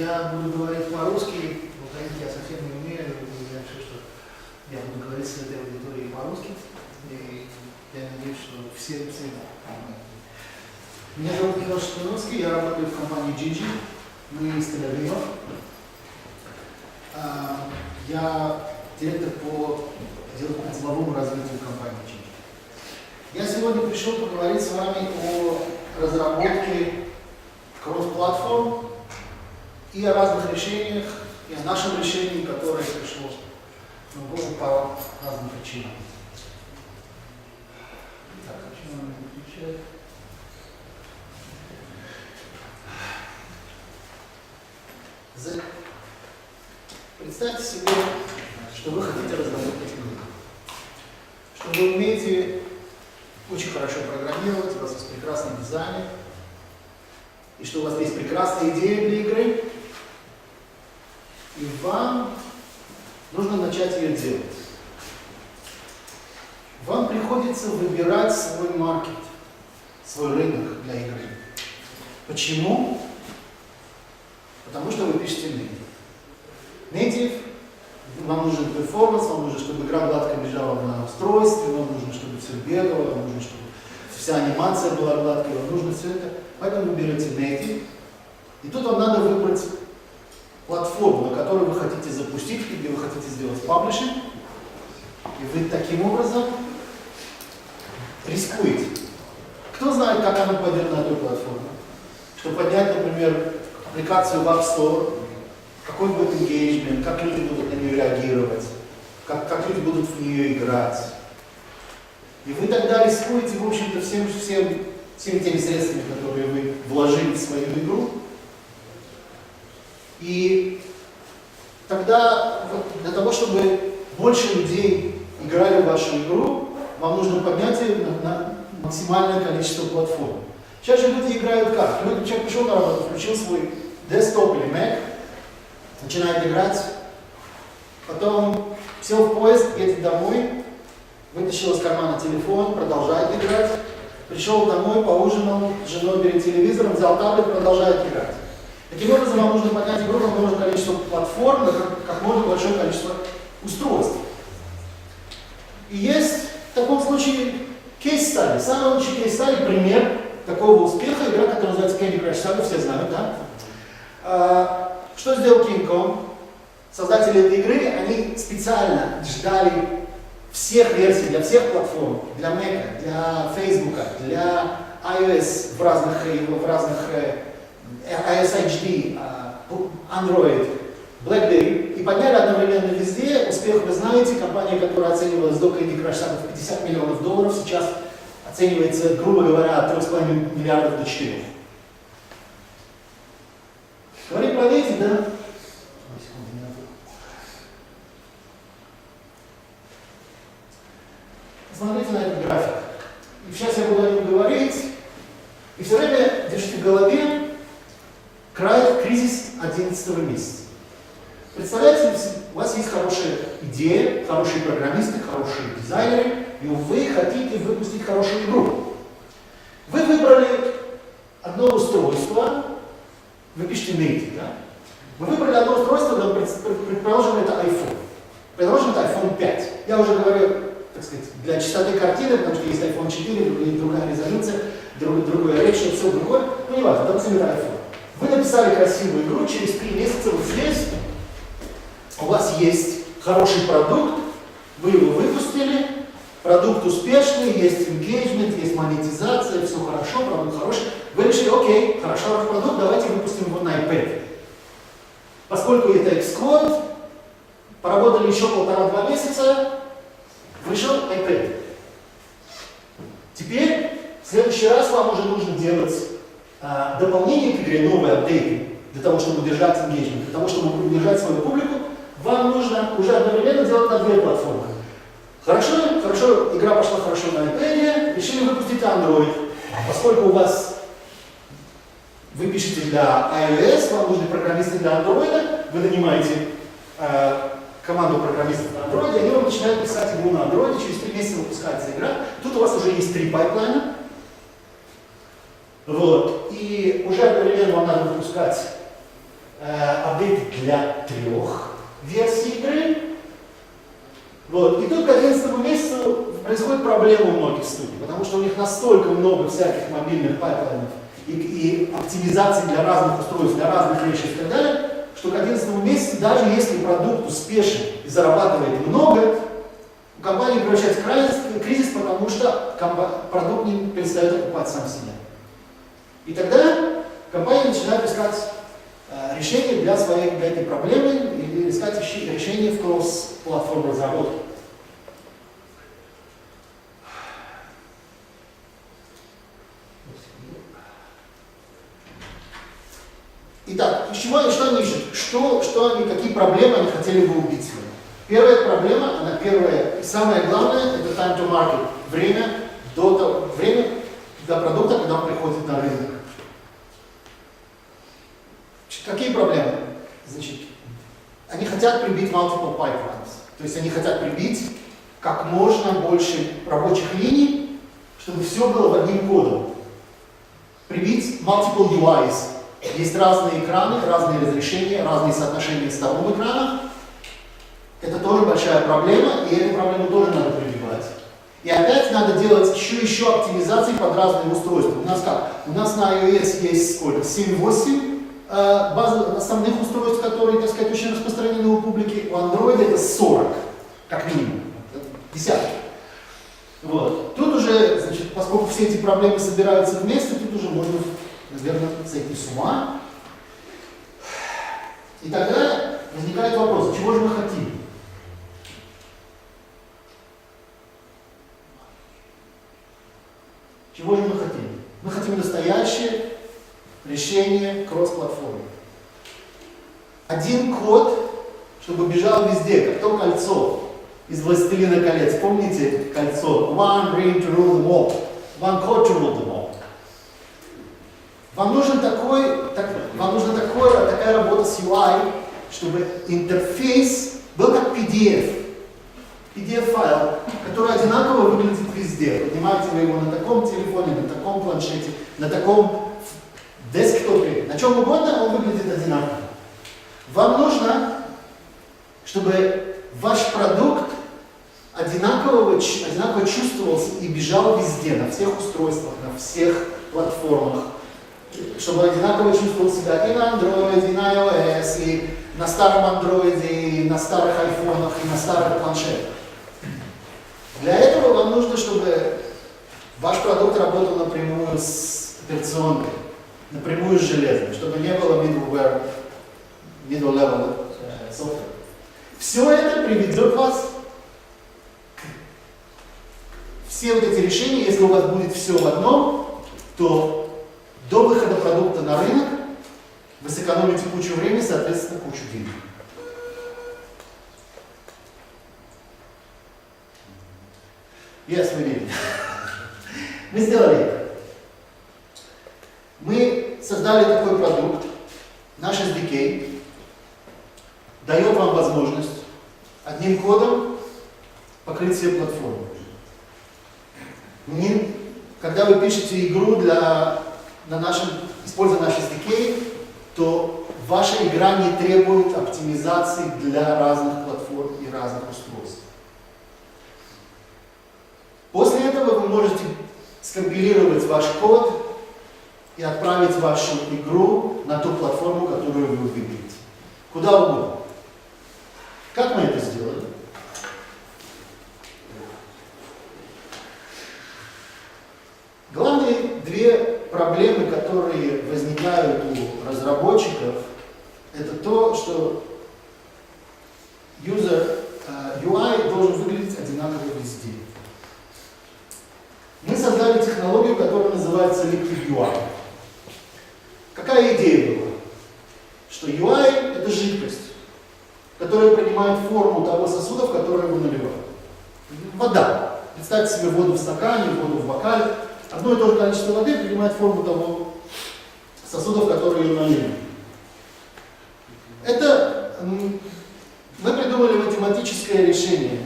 Я буду говорить по-русски. Украинский я совсем не умею. И я решил, что я буду говорить с этой аудиторией по-русски. И я надеюсь, что все, все понимают. Меня зовут Михаил Шатуновский, я работаю в компании Gigi. Мы из Тель-Авива. А, Я директор по деловому развитию компании Gigi. Я сегодня пришел поговорить с вами о разработке кросс-платформ и о разных решениях, и о нашем решении, которое пришло на голову по разным причинам. Так, почему оно не включает? За- Представьте себе, что вы хотите разработать игру. Что вы умеете очень хорошо программировать, у вас есть прекрасный дизайнер, и что у вас есть прекрасная идея для игры, и вам нужно начать ее делать. Вам приходится выбирать свой маркет, свой рынок для игры. Почему? Потому что вы пишете native. Native, вам нужен перформанс, вам нужно, чтобы игра гладко лежала на устройстве, вам нужно, чтобы все бегало, вам нужно, чтобы вся анимация была гладкой, вам нужно все это. Поэтому вы берете native, и тут вам надо выбрать платформу, на которой вы хотите запустить, где вы хотите сделать паблишинг, и вы таким образом рискуете. Кто знает, как она пойдет на эту платформу? Чтобы поднять, например, аппликацию в App Store, какой будет engagement, как люди будут на нее реагировать, как, как люди будут в нее играть. И вы тогда рискуете, в общем-то, всем, всем, всеми теми средствами, которые вы вложили в свою игру. И тогда вот, для того, чтобы больше людей играли в вашу игру, вам нужно поднять на, на максимальное количество платформ. Сейчас же люди играют как? Люди, человек пришел на работу, включил свой десктоп или Mac, начинает играть, потом сел в поезд, едет домой, вытащил из кармана телефон, продолжает играть, пришел домой, поужинал, с женой перед телевизором, взял таблет, продолжает играть. Таким образом, вам нужно поднять игру как можно количество платформ, как, как можно большое количество устройств. И есть в таком случае кейс-стади. Самый лучший кейс-стади, пример такого успеха, игра, которая называется Candy Crush Saga, все знают, да? А, что сделал King Kong? Создатели этой игры, они специально ждали всех версий для всех платформ, для Mac, для Facebook, для iOS в разных, э, в разных э, iOS HD, а, Android, BlackBerry, и подняли одновременно везде. Успех вы знаете, компания, которая оценивалась до Candy Crush Saga в 50 миллионов долларов, сейчас оценивается, грубо говоря, от 3,5 миллиардов до 4. Говорим про эти, да? Смотрите на этот график. И сейчас я буду о нем говорить. И все время держите в голове 11 месяца. Представляете, у вас есть хорошая идея, хорошие программисты, хорошие дизайнеры, и вы хотите выпустить хорошую игру. Вы выбрали одно устройство, вы пишете native, да? Вы выбрали одно устройство, да, предположим, это iPhone. Предположим, это iPhone 5. Я уже говорю, так сказать, для чистоты картины, потому что есть iPhone 4, другая резолюция, друг, другое речь, все другое. Ну, не важно, допустим, это iPhone. Вы написали красивую игру, через три месяца вот здесь у вас есть хороший продукт, вы его выпустили, продукт успешный, есть engagement, есть монетизация, все хорошо, продукт хороший. Вы решили, окей, хорошо, продукт, давайте выпустим его на iPad. Поскольку это Xcode, поработали еще полтора-два месяца, вышел iPad. Теперь, в следующий раз вам уже нужно делать а, дополнение к игре, новые апдейты, для того, чтобы удержать engagement, для того, чтобы удержать свою публику, вам нужно уже одновременно делать на две платформы. Хорошо, хорошо, игра пошла хорошо на iPad, решили выпустить Android. Поскольку у вас вы пишете для iOS, вам нужны программисты для Android, вы нанимаете э, команду программистов на Android, они вам начинают писать игру на Android, через три месяца выпускается игра. Тут у вас уже есть три пайплайна. Вот. И уже одновременно надо выпускать э, для трех версий игры. Вот. И тут к 11 месяцу происходит проблема у многих студий, потому что у них настолько много всяких мобильных пайплайнов и, и оптимизаций для разных устройств, для разных вещей и так далее, что к 11 месяцу, даже если продукт успешен и зарабатывает много, у компании превращается в кризис, потому что продукт не перестает окупать сам себя. И тогда компания начинает искать э, решение для своей для этой проблемы или искать решение в кросс-платформе разработки. Итак, из чего они, что они ищут? Что, что они, какие проблемы они хотели бы убить? Первая проблема, она первая и самое главное, это time to market. Время до того, время для продукта, когда он приходит на рынок. Какие проблемы? Значит, они хотят прибить multiple pipelines. То есть они хотят прибить как можно больше рабочих линий, чтобы все было в одним кодом. Прибить multiple UIs, есть разные экраны, разные разрешения, разные соотношения сторон экрана. Это тоже большая проблема, и эту проблему тоже надо прибивать. И опять надо делать еще еще оптимизации под разные устройства. У нас как? У нас на iOS есть сколько? 7-8 э, базовых основных устройств, которые, так сказать, очень распространены у публики. У Android это 40, как минимум. Десятки. Вот. Тут уже, значит, поскольку все эти проблемы собираются вместе, тут уже можно наверное, сойти с ума. И тогда возникает вопрос, чего же мы хотим? Чего же мы хотим? Мы хотим настоящее решение кросс-платформы. Один код, чтобы бежал везде, как то кольцо из «Властелина колец». Помните кольцо? One ring to rule them all. One code to rule them all. Вам нужен такой, так, вам нужна такой, такая работа с UI, чтобы интерфейс был как PDF. PDF-файл, который одинаково выглядит везде. Поднимаете вы его на таком телефоне, на таком планшете, на таком десктопе, на чем угодно, он выглядит одинаково. Вам нужно, чтобы ваш продукт одинаково, одинаково чувствовался и бежал везде, на всех устройствах, на всех платформах чтобы одинаково чувствовал себя и на Android, и на iOS, и на старом Android, и на старых айфонах, и на старых планшетах. Для этого вам нужно, чтобы ваш продукт работал напрямую с операционкой, напрямую с железом, чтобы не было middleware, middle level э, software. Все это приведет вас к все вот эти решения, если у вас будет все в одном, то до выхода продукта на рынок вы сэкономите кучу времени, соответственно, кучу денег. Yes, we did. Мы сделали это. Мы создали такой продукт, наш SDK, дает вам возможность одним кодом покрыть все платформы. Не, когда вы пишете игру для на нашем, используя наш SDK, то ваша игра не требует оптимизации для разных платформ и разных устройств. После этого вы можете скомпилировать ваш код и отправить вашу игру на ту платформу, которую вы выберете. Куда угодно. Как мы это сделали? Главные две проблемы, которые возникают у разработчиков, это то, что user, UI э, должен выглядеть одинаково везде. Мы создали технологию, которая называется Liquid UI. Какая идея была? Что UI это жидкость, которая принимает форму того сосуда, в который его наливают. Вода. Представьте себе воду в стакане, воду в бокале. Одно и то же количество воды принимает форму того сосудов, которые ее налили. Это мы придумали математическое решение.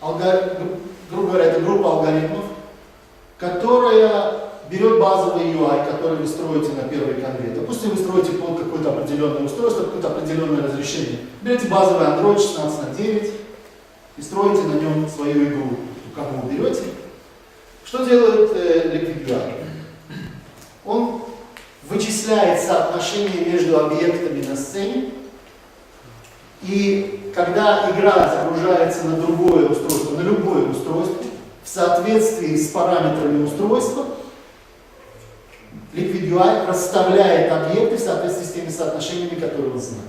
Алгор... Грубо говоря, это группа алгоритмов, которая берет базовые главный UI, который вы строите на первой конве. Допустим, вы строите под какое-то определенное устройство, какое-то определенное разрешение. Берете базовый Android 16 на 9 и строите на нем свою игру. Кому вы берете. Что делает э, Liquid UI? Он вычисляет соотношение между объектами на сцене, и когда игра загружается на другое устройство, на любое устройство, в соответствии с параметрами устройства, Liquid UI расставляет объекты в соответствии с теми соотношениями, которые он знает.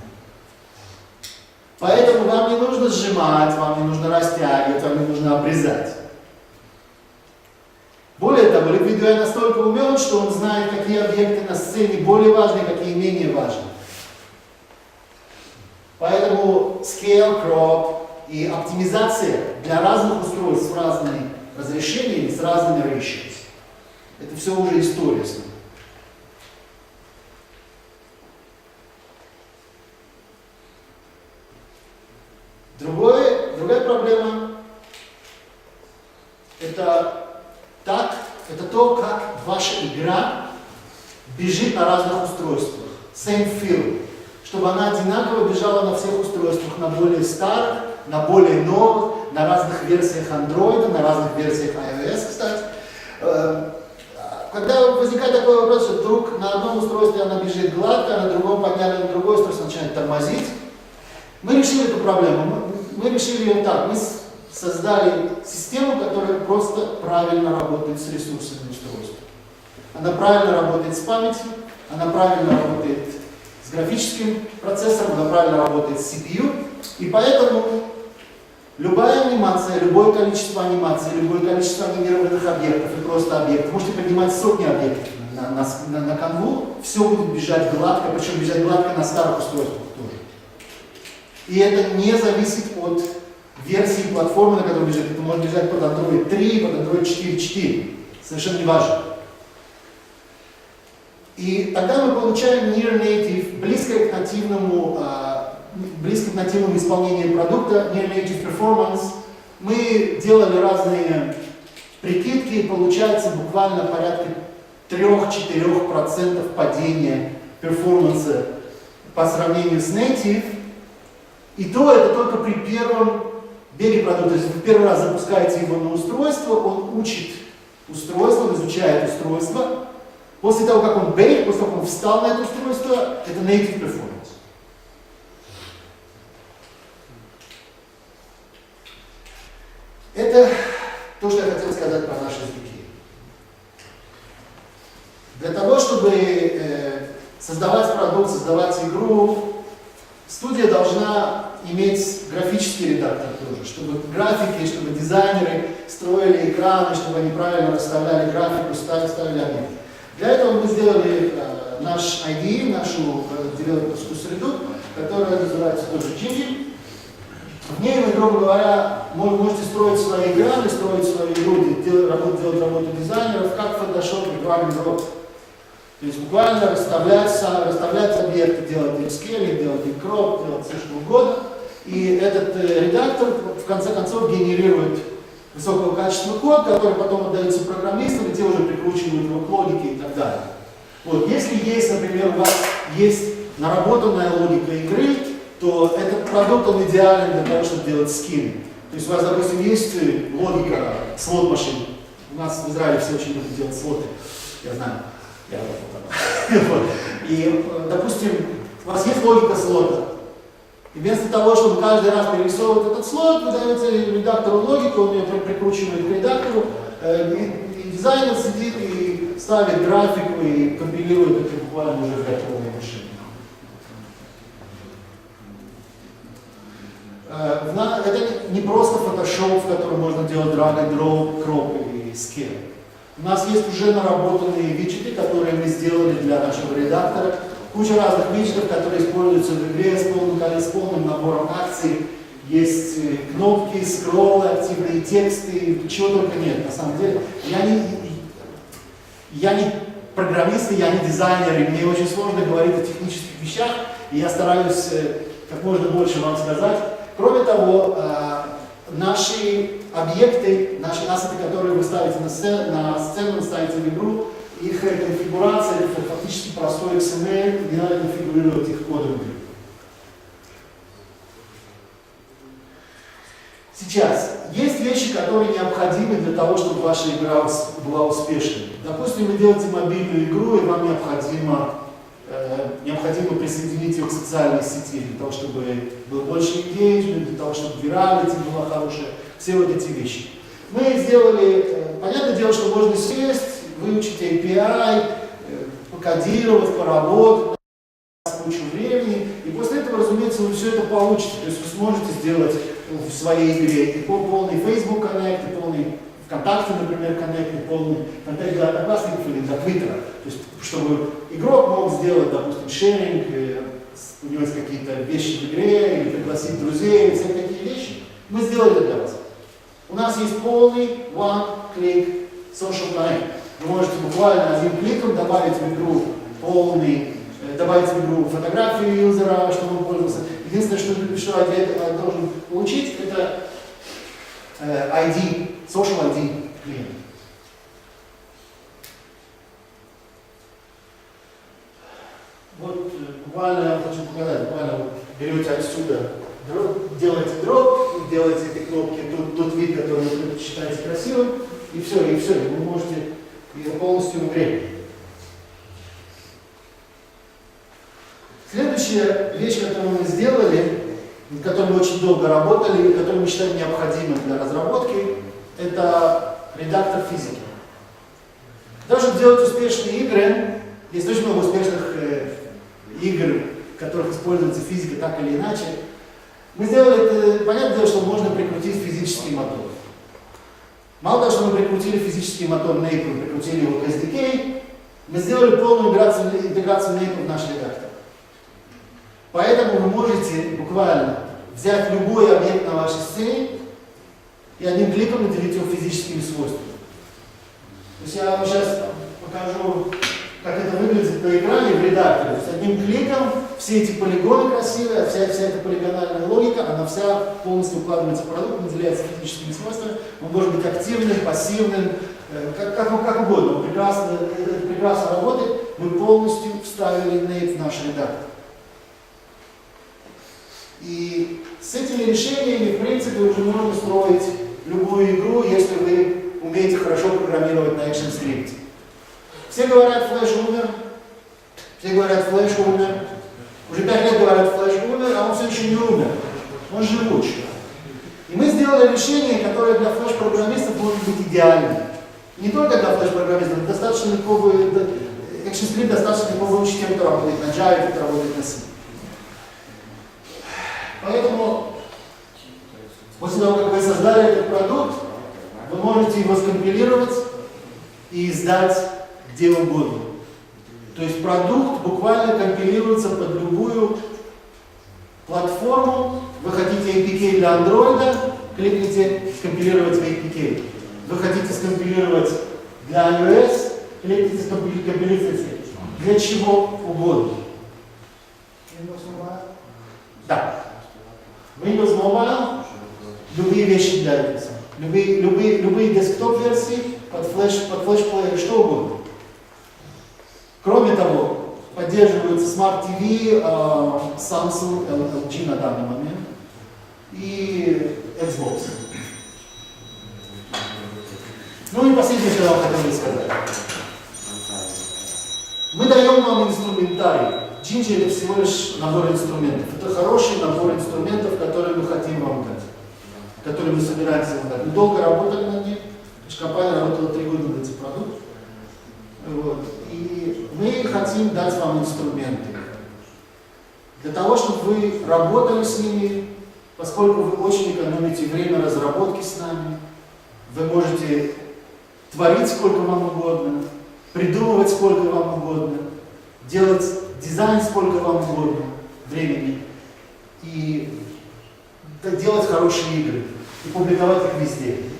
Поэтому вам не нужно сжимать, вам не нужно растягивать, вам не нужно обрезать. Более того, Liquid UI настолько умен, что он знает, какие объекты на сцене более важны, какие менее важны. Поэтому scale, crop и оптимизация для разных устройств с разными разрешениями, с разными ratios. Это все уже история с. Другое, другая проблема это так, это то, как ваша игра бежит на разных устройствах. Same feel. Чтобы она одинаково бежала на всех устройствах, на более старых, на более новых, на разных версиях Android, на разных версиях iOS, кстати. Эм, когда возникает такой вопрос, что вдруг на одном устройстве она бежит гладко, а на другом подняли на другое устройство начинает тормозить, мы решили эту проблему. Мы, мы решили ее так. Мы создали систему, которая просто правильно работает с ресурсами устройства. Она правильно работает с памятью, она правильно работает с графическим процессором, она правильно работает с CPU. И поэтому любая анимация, любое количество анимаций, любое количество анимированных объектов и просто объектов, можете поднимать сотни объектов на, на, на, на канву, все будет бежать гладко, причем бежать гладко на старых устройствах тоже. И это не зависит от версии платформы, на которой бежит. Это может бежать под Android 3, под Android 4.4. Совершенно не важно. И тогда мы получаем Near Native, близкое к нативному, а, близко к нативному исполнению продукта, Near Native Performance. Мы делали разные прикидки, и получается буквально порядка 3-4% падения перформанса по сравнению с Native. И то это только при первом беге продукта. То есть вы первый раз запускаете его на устройство, он учит устройство, изучает устройство. После того, как он бейк, после того, как он встал на это устройство, это native performance. Это то, что я хотел сказать про наши языки. Для того, чтобы э, создавать продукт, создавать игру, студия должна иметь графический редактор тоже, чтобы графики, чтобы дизайнеры строили экраны, чтобы они правильно расставляли графику, ставили, ставили объекты. Для этого мы сделали э, наш ID, нашу э, девелоперскую среду, которая называется тоже Jingy. В ней вы, грубо говоря, можете строить свои экраны, строить свою игру, делать, работать, делать работу дизайнеров, как Photoshop and Drop. То есть буквально расставлять, расставлять объекты, делать им скелли, делать им кроп, делать все что угодно. И этот э, редактор в конце концов генерирует высокого качества код, который потом отдается программистам, те уже прикручивают его к логике и так далее. Вот, если есть, например, у вас есть наработанная логика игры, то этот продукт он идеален для того, чтобы делать скины. То есть у вас, допустим, есть э, логика слот машин. У нас в Израиле все очень любят делать слоты. Я знаю. Я вот. И, э, допустим, у вас есть логика слота. И вместо того, чтобы каждый раз перерисовывать этот слот, вы даете редактору логику, он ее прикручивает к редактору, э, и, дизайнер сидит и ставит графику и компилирует это буквально уже в готовой машине. Э, это не просто Photoshop, в котором можно делать drag and drop, crop и scale. У нас есть уже наработанные виджеты, которые мы сделали для нашего редактора, Куча разных виджетов, которые используются в игре с полным, с полным набором акций. Есть э, кнопки, скроллы, активные тексты, чего только нет. На самом деле, я не, я не программист, я не дизайнер, и мне очень сложно говорить о технических вещах, и я стараюсь э, как можно больше вам сказать. Кроме того, э, наши объекты, наши ассеты, которые вы ставите на сцену, на сцену ставите в игру, их конфигурация, это фактически простой XML, не надо конфигурировать их кодом. Сейчас, есть вещи, которые необходимы для того, чтобы ваша игра была успешной. Допустим, вы делаете мобильную игру, и вам необходимо, э, необходимо присоединить ее к социальной сети, для того, чтобы был больше engagement, для того, чтобы виралити была хорошая, все вот эти вещи. Мы сделали, э, понятное дело, что можно сесть, выучить API, э, покодировать, поработать, кучу времени, и после этого, разумеется, вы все это получите. То есть вы сможете сделать в своей игре и полный Facebook Connect, и полный ВКонтакте, например, Connect, и полный контакт для одноклассников или для Твиттера. То есть, чтобы игрок мог сделать, допустим, шеринг, у него есть какие-то вещи в игре, или пригласить друзей, или все такие вещи. Мы сделали это для вас. У нас есть полный one-click social connect. Вы можете буквально одним кликом добавить в игру полный, э, добавить в игру фотографию юзера, чтобы он пользовался. Единственное, что, что я должен получить, это э, ID, social ID клиента. Вот э, буквально я хочу показать, буквально берете отсюда, дроп, делаете дроп, делаете эти кнопки, тут, тут вид, который вы считаете красивым, и все, и все, и вы можете и полностью в игре. Следующая вещь, которую мы сделали, над которой мы очень долго работали, и которую мы считаем необходимой для разработки, это редактор физики. Чтобы делать успешные игры, есть очень много успешных э, игр, в которых используется физика так или иначе. Мы сделали это, понятное дело, что можно прикрутить физический мотор. Мало того, что мы прикрутили физический мотор Naper, прикрутили его к SDK, мы сделали полную интеграцию, интеграцию в наш редактор. Поэтому вы можете буквально взять любой объект на вашей сцене и одним кликом наделить его физическими свойствами. То есть я вам сейчас покажу, как это выглядит на экране в редакторе. То есть одним кликом все эти полигоны красивые, вся, вся эта полигональная логика, она вся полностью укладывается в продукт, наделяется физическими свойствами. Он может быть активным, пассивным, э, как, как, как угодно. Он прекрасно, это прекрасно работает. Мы полностью вставили Nate в наш редактор. И с этими решениями, в принципе, уже можно строить любую игру, если вы умеете хорошо программировать на ActionScript. Все говорят, флеш умер, все говорят, флеш умер. Уже пять лет говорят, флеш умер, а он все еще не умер. Он живучий. И мы сделали решение, которое для флеш-программистов может быть идеальным. Не только для флеш-программистов, достаточно легко будет, ActionScript достаточно легко выучить тем, кто работает на Java, кто работает на C. Поэтому после того, как вы создали этот продукт, вы можете его скомпилировать и издать где угодно. То есть продукт буквально компилируется под любую платформу. Вы хотите APK для Android, кликните «Скомпилировать в APK». Вы хотите скомпилировать для iOS, кликните «Скомпилировать для чего угодно. Да. Windows Mobile, любые вещи для этого. Любые, любые, любые десктоп-версии под флеш, под флеш-плеер, что угодно. Кроме того, поддерживается Smart TV, uh, Samsung, LG на данный момент и Xbox. Ну и последнее, что я вам хотел сказать. Мы даем вам инструментарий. Джинджи это всего лишь набор инструментов. Это хороший набор инструментов, которые мы хотим вам дать, которые мы собираемся вам дать. Мы долго работали над ним, компания работала три года над этим продуктом. Вот. И мы хотим дать вам инструменты. Для того, чтобы вы работали с ними, поскольку вы очень экономите время разработки с нами, вы можете творить сколько вам угодно, придумывать сколько вам угодно, делать дизайн сколько вам угодно времени и делать хорошие игры и публиковать их везде.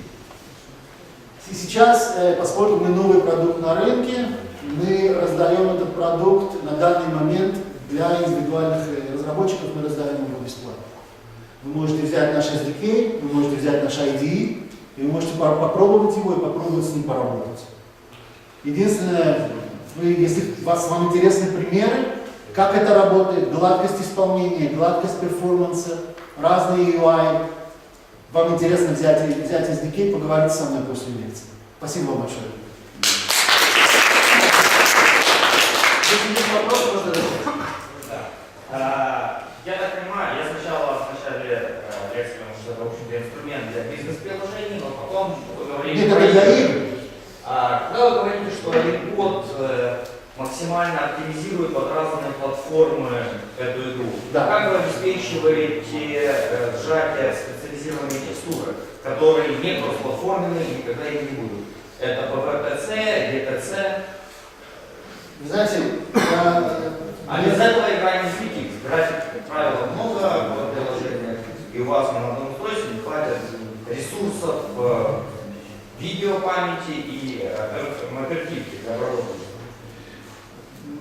И сейчас, э, поскольку мы новый продукт на рынке, мы раздаем этот продукт на данный момент для индивидуальных э, разработчиков, мы раздаем его бесплатно. Вы можете взять наш SDK, вы можете взять наш IDE, и вы можете попробовать его и попробовать с ним поработать. Единственное, вы, если вас, вам интересны примеры, как это работает, гладкость исполнения, гладкость перформанса, разные UI, вам интересно взять, взять SDK, поговорить со мной после лекции. Спасибо вам большое. Если есть вопросы, можно. Да. А, Я так понимаю, я сначала в начале э, лекции, потому что это, в общем-то, инструмент для бизнес-приложений, но потом вы говорили Нет, про это для игры. игр. А, Когда вы говорите, что один код э, максимально оптимизирует под разные платформы эту игру, Да. как вы обеспечиваете э, сжатие специализированной текстуры, которые не кроссплатформенные и никогда их не будут? Это PVPC, GTC, Вы знаете, А без этого игра не взлетит. График, как правило, много в приложениях, и у вас на одном устройстве не хватит ресурсов э, видеопамяти и э, оперативки для обработки.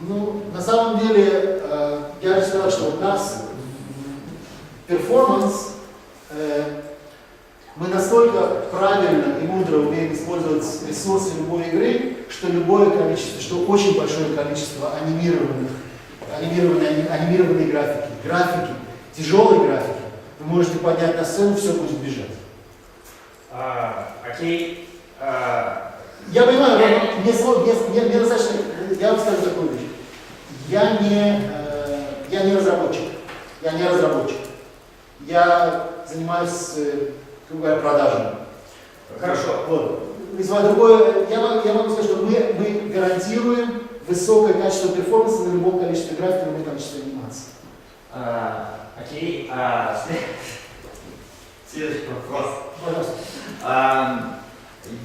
Ну, на самом деле, э, я же сказал, что у нас перформанс, э, мы настолько правильно и мудро умеем использовать ресурсы любой игры, что любое количество, что очень большое количество анимированных, анимированной, ани- анимированной графики, графики, тяжелой графики, вы можете поднять на сцену, все будет бежать. А, окей. А, Я понимаю, но мне, мне, мне- мне достаточно, я вам скажу такую вещь. Я не, э, я не разработчик. Я не разработчик. Я занимаюсь, э, грубо говоря, продажами. Хорошо. Вот. И свое другое, я, могу- я могу сказать, что мы, мы гарантируем высокое качество перформанса на любом количестве графики, на любом количестве анимации. а, окей. А, след- следующий вопрос. Пожалуйста. А,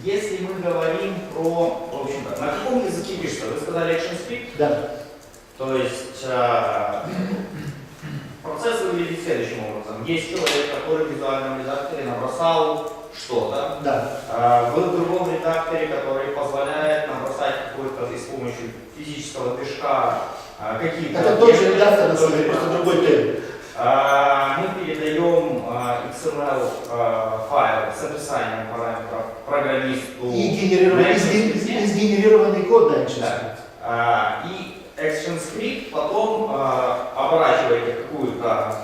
если мы говорим про, в общем-то, на каком языке пишется? Вы сказали ActionScript? Да. То есть а, процесс выглядит следующим образом. Есть человек, который в визуальном редакторе набросал что-то. Да. А, в другом редакторе, который позволяет набросать какой-то и с помощью физического движка а, какие-то... Это тот же редактор, на самом деле, просто другой термин. А, Мы передаем XML файл с описанием параметров программисту. И, генерированный, и и сгенерированный код дальше. Да. А, и ActionScript потом а, оборачиваете какую-то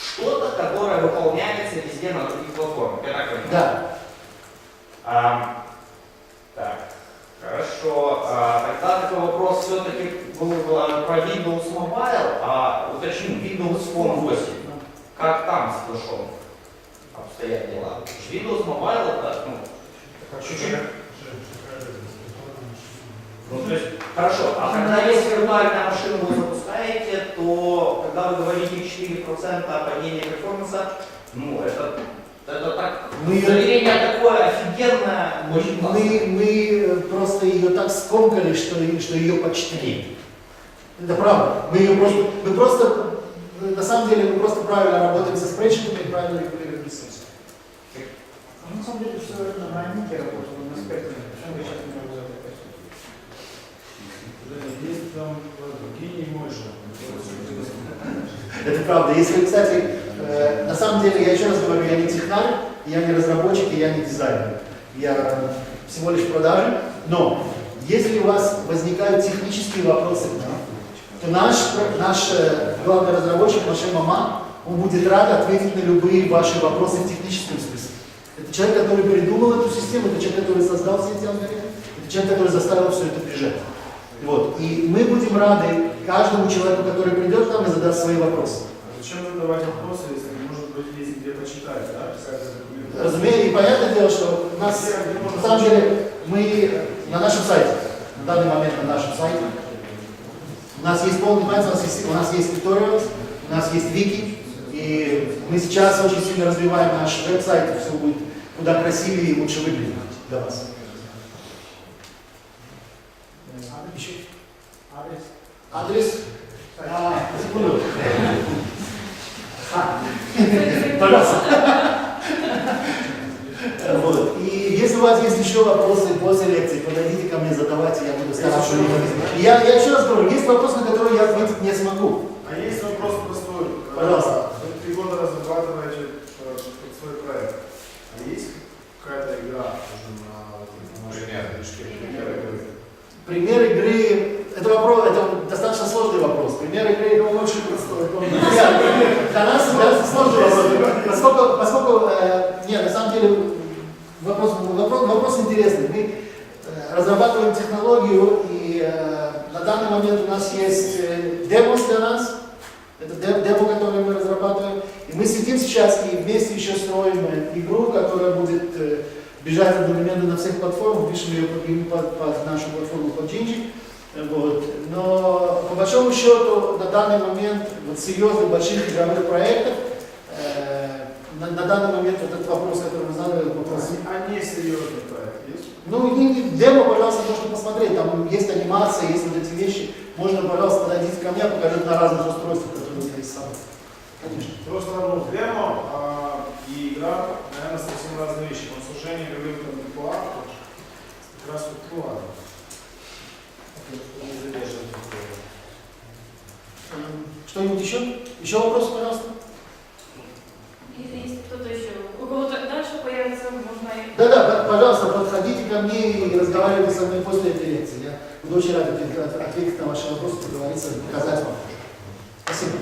что-то, которое выполняется везде на других платформах. Я так понимаю? Да. А, так, хорошо. А, тогда такой вопрос все-таки был про Windows Mobile, а уточню, Windows Phone 8. Как там с флешом обстоят дела? Windows Mobile это, ну, чуть-чуть Ну, то есть, хорошо, а когда есть виртуальная машина, вы запускаете, то когда вы говорите 4% падения перформанса, ну, это, это так, Мы- заверение такое офигенное, очень классно. Мы, мы просто ее так скомкали, что, что ее почти. Это правда. Мы ее просто, мы просто, на самом деле, мы просто правильно работаем со спрейдшитами и правильно регулируем ресурсы. На самом деле все это на Амиге работало, на спектре. Почему вы сейчас не? Есть там гений мой. Это правда. Если, кстати, э, на самом деле, я еще раз говорю, я не технарь, я не разработчик, и я не дизайнер. Я всего лишь продажи. Но если у вас возникают технические вопросы то наш, наш э, главный разработчик, Маше Мама, он будет рад ответить на любые ваши вопросы в техническом смысле. Это человек, который придумал эту систему, это человек, который создал все эти алгоритмы, это человек, который заставил все это бежать. Вот. И мы будем рады каждому человеку, который придет к нам и задаст свои вопросы. А зачем задавать вопросы, если, может быть, есть где почитать, да, документы? Разумеется, и понятное дело, что у нас, на самом деле, мы на нашем сайте, на данный момент на нашем сайте, у нас есть полный понимаете, у нас есть, у нас есть tutorials, у нас есть вики, и мы сейчас очень сильно развиваем наш веб-сайт, все будет куда красивее и лучше выглядеть для вас. Еще Адрес. адрес? А, секунду. Пожалуйста. Вот. И если у вас есть еще вопросы после лекции, подойдите ко мне, задавайте, я буду стараться. Я, я еще раз говорю, есть вопрос, на который я ответить не смогу. А есть вопрос простой. Пожалуйста. Вы три года разрабатываете э, под свой проект. А есть какая-то игра уже на, на нашем Пример. движке? Это вопрос, это достаточно сложный вопрос. Пример игры ну, очень простой. Для нас это сложный вопрос. Поскольку, поскольку э, нет, на самом деле вопрос, вопрос, вопрос интересный. Мы э, разрабатываем технологию, и э, на данный момент у нас есть демос для нас. Это дем- демо, которое мы разрабатываем. И мы сидим сейчас и вместе еще строим игру, которая будет бежать одновременно на всех платформах. Пишем ее под, под, под нашу платформу под Gingy. Вот. Но по большому счету на данный момент вот серьезных больших игровых проектов э, на, на данный момент вот этот вопрос, который вы задали, вопрос. А не серьезный проект есть? Ну, демо, пожалуйста, можно посмотреть. Там есть анимация, есть вот эти вещи. Можно, пожалуйста, подойдите ко мне, покажу на разных устройствах, которые у меня есть с собой. Конечно. Просто ну, демо а, и игра, наверное, совсем разные вещи. Но служение говорил там как раз вот ну ладно. Что-нибудь еще? Еще вопросы, пожалуйста? Если есть кто-то еще, у кого-то дальше появится, можно. Да-да, пожалуйста, подходите ко мне и разговаривайте со мной после этой лекции. Я буду очень рад ответить- на ваши вопросы, поговориться, показать вам. Спасибо.